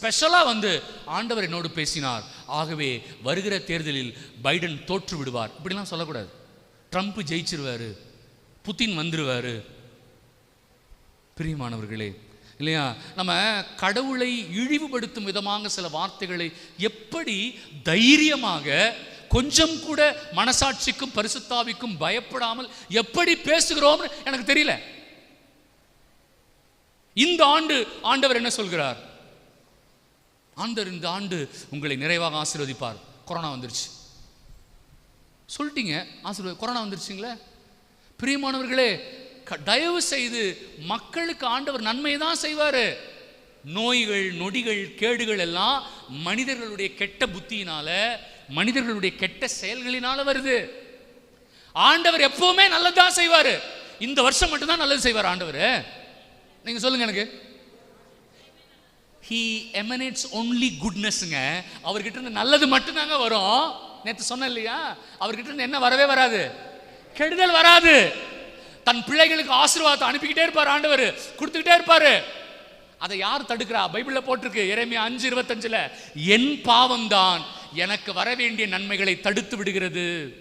ஸ்பெஷலாக வந்து ஆண்டவர் என்னோடு பேசினார். ஆகவே வருகிற தேர்தலில் பைடன் தோற்று விடுவார். இப்படிலாம் சொல்லக்கூடாது. ட்ரம்ப் ஜெயிச்சிருவாரு. புத்தின் வந்துருவார். பிரியமானவர்களே இல்லையா? நம்ம கடவுளை இழிவுபடுத்தும் விதமாக சில வார்த்தைகளை எப்படி தைரியமாக கொஞ்சம் கூட மனசாட்சிக்கும் பரிசுத்தாவிக்கும் பயப்படாமல் எப்படி பேசுகிறோம்னு எனக்கு தெரியல. இந்த ஆண்டு ஆண்டவர் என்ன சொல்கிறார்? ஆண்டவர் இந்த ஆண்டு உங்களை நிறைவாக ஆசீர்வதிப்பார். கொரோனா வந்துருச்சு. சொல்லிட்டீங்க ஆசீர்வாத கொரோனா வந்துருச்சுங்களே? பிரியமானவர்களே க- தயவு செய்து மக்களுக்கு ஆண்டவர் நன்மை தான் செய்வார். நோய்கள் நொடிகள் கேடுகள் எல்லாம் மனிதர்களுடைய கெட்ட புத்தியினால மனிதர்களுடைய கெட்ட செயல்களினால வருது. ஆண்டவர் எப்பவுமே நல்லதுதான் செய்வார். இந்த வருஷம் மட்டும்தான் நல்லது செய்வார் ஆண்டவர். நீங்க சொல்லுங்க எனக்கு. ஹீ எமனேட்ஸ் ஒன்லி குட்னஸ்ங்க அவர்கிட்ட இருந்து நல்லது மட்டும்தாங்க வரும். நேற்று சொன்னேன் இல்லையா? அவர்கிட்ட இருந்து என்ன வரவே வராது. கெடுதல் வராது. தன் பிள்ளைகளுக்கு ஆசீர்வாதத்தை அனுப்பிக்கிட்டே இருப்பார் ஆண்டவர். கொடுத்துக்கிட்டே இருப்பார். அதை யார் தடுக்கிறா? பைபிளில் போட்டிருக்கு இறைமை அஞ்சு இருபத்தஞ்சுல என் பாவம்தான் எனக்கு வர வேண்டிய நன்மைகளை தடுத்து விடுகிறது.